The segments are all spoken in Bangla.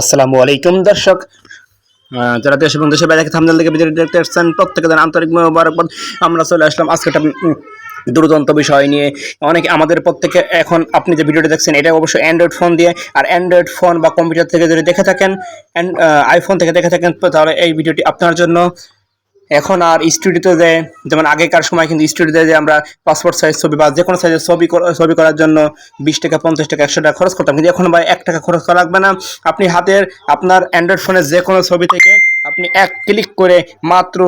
আসসালামু আলাইকুম, দর্শক। যারা দেশ এবং দেশের বাইরে থামদাল থেকে ভিডিওটি দেখতে আসছেন প্রত্যেকে আন্তরিক মোবারকবাদ। আমরা চলে আসলাম আজকে একটা দুর্দান্ত বিষয় নিয়ে। অনেকে আমাদের প্রত্যেকে এখন আপনি যে ভিডিওটা দেখছেন, এটা অবশ্যই অ্যান্ড্রয়েড ফোন দিয়ে। আর অ্যান্ড্রয়েড ফোন বা কম্পিউটার থেকে যদি দেখে থাকেন আইফোন থেকে দেখে থাকেন, তাহলে এই ভিডিওটি আপনার জন্য এখন আর স্টুডিওতে যে, যেমন আগেকার সময় কিন্তু স্টুডিওতে যে আমরা পাসপোর্ট সাইজ ছবি বা যে কোনো সাইজের ছবি ছবি করার জন্য বিশ টাকা, পঞ্চাশ টাকা, একশো টাকা খরচ করতাম। কিন্তু এখন ভাই এক টাকা খরচ করা লাগবে না। আপনি হাতের, আপনার অ্যান্ড্রয়েড ফোনের যে কোনো ছবি থেকে আপনি এক ক্লিক করে মাত্র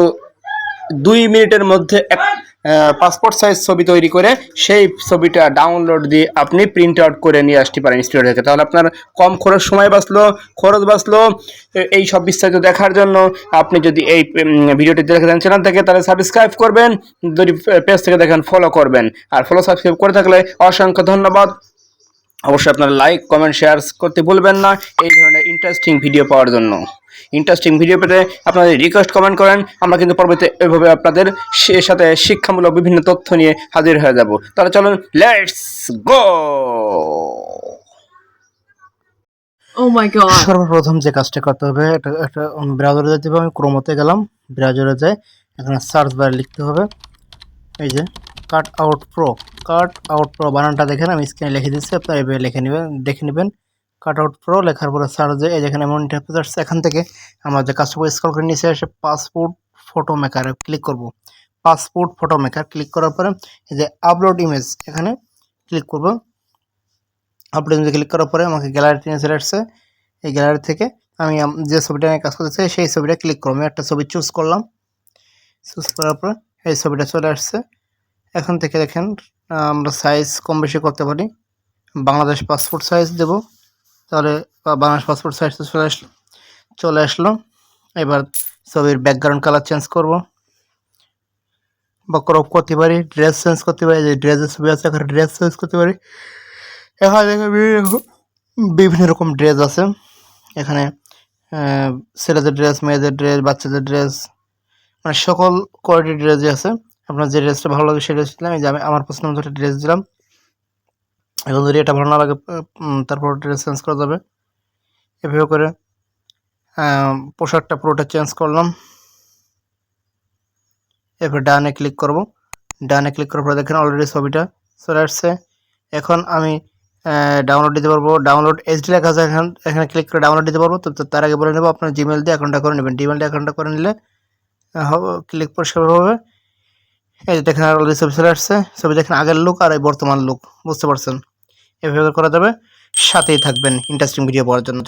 দুই মিনিটের মধ্যে এক পাসপোর্ট সাইজ ছবি তৈরি করে সেই ছবিটা ডাউনলোড দিয়ে আপনি প্রিন্ট আউট করে নিয়ে আসতে পারেন স্টুডিও থেকে। তাহলে আপনার কম খরচ সময় বাঁচলো, খরচ বাঁচলো এই সব বিস্তারিত দেখার জন্য আপনি যদি এই ভিডিওটি দেখে দেন চ্যানেল থেকে, তাহলে সাবস্ক্রাইব করবেন, যদি পেজ থেকে দেখেন ফলো করবেন। আর ফলো সাবস্ক্রাইব করে থাকলে অসংখ্য ধন্যবাদ। অবশ্যই আপনারা লাইক কমেন্ট শেয়ার করতে ভুলবেন না। এই ধরনের ইন্টারেস্টিং ভিডিও পাওয়ার জন্য। ইন্টারেস্টিং ভিডিও পেতে আপনাদের রিকোয়েস্ট কমেন্ট করেন আমরা কিন্তু পরবর্তীতে এভাবে আপনাদের সে- সাথে শিক্ষামূলক বিভিন্ন তথ্য নিয়ে হাজির হয়ে যাব। তাহলে চলুন লেটস গো Oh. সর্বপ্রথম যে কাজটা করতে হবে একটা একটা ব্রাউজারে যেতে হবে। আমি ক্রোমোতে গেলাম ব্রাউজারে যাই এখানে সার্চ বার লিখতে হবে। এই যে cut out pro cut out pro বানানটা দেখেন, আমি স্ক্রিনে লিখে দিচ্ছি, আপনারা এভাবে লিখে নেবেন, দেখে নেবেন। কাট আউট প্রো লেখার পরে সার্চে এই যেখানে এমন ইন্টারফেস আসছে এখান থেকে আমরা যে কাজটা স্কল করে নিচে এসে পাসপোর্ট ফটো মেকারে ক্লিক করব। পাসপোর্ট ফটো মেকার ক্লিক করার পরে এই যে আপলোড ইমেজ এখানে ক্লিক করব। আপলোড ইমেজে ক্লিক করার পরে আমাকে গ্যালারিতে নিয়ে চলে আসছে। এই গ্যালারি থেকে আমি যে ছবিটা নিয়ে কাজ করতে চাই, সেই ছবিটা ক্লিক করব। আমি একটা ছবি চুজ করলাম। চুজ করার পরে এই ছবিটা চলে আসছে। এখান থেকে দেখেন, আমরা সাইজ কম বেশি করতে পারি। বাংলাদেশ পাসপোর্ট সাইজ দেব। তাহলে বাংলাদেশ পাসপোর্ট সাইজ চলে আসলো চলে আসলো। এবার ছবির ব্যাকগ্রাউন্ড কালার চেঞ্জ করব। বা ক্রপ করতে পারি ড্রেস চেঞ্জ করতে পারি যে ড্রেসের ছবি আছে, এখানে ড্রেস চেঞ্জ করতে পারি। এখানে রকম- বিভিন্ন রকম ড্রেস আছে। এখানে ছেলেদের ড্রেস মেয়েদের ড্রেস বাচ্চাদের ড্রেস মানে সকল কোয়ালিটির ড্রেসই আছে। আপনার যে ড্রেসটা ভালো লাগে সেই ড্রেস দিলাম এই যে আমি আমার পছন্দ মতো একটা ড্রেস দিলাম। এখন যদি এটা ভালো না লাগে তারপর ড্রেস চেঞ্জ করা যাবে। এভাবে করে পোশাকটা পুরোটা চেঞ্জ করলাম। এরপর ডানে ক্লিক করব। ডানে ক্লিক করার পর দেখেন অলরেডি ছবিটা চলে আসছে। এখন আমি ডাউনলোড দিতে পারব। ডাউনলোড এইচডি লেখা আছে, এখানে এখানে ক্লিক করে ডাউনলোড দিতে পারব। তো তার আগে বলে নেব, আপনার জিমেল দিয়ে অ্যাকাউন্টটা করে নেবেন। জিমেল দিয়ে অ্যাকাউন্টটা করে নিলে ক্লিক পরিষ্কার হবে এই যে দেখেন আর অলরেডি ছবি চলে আসছে। ছবি দেখেন আগের লুক আর এই বর্তমান লুক বুঝতে পারছেন? এভাবে করা যাবে, সাথেই থাকবেন ইন্টারেস্টিং ভিডিও পাওয়ার জন্য।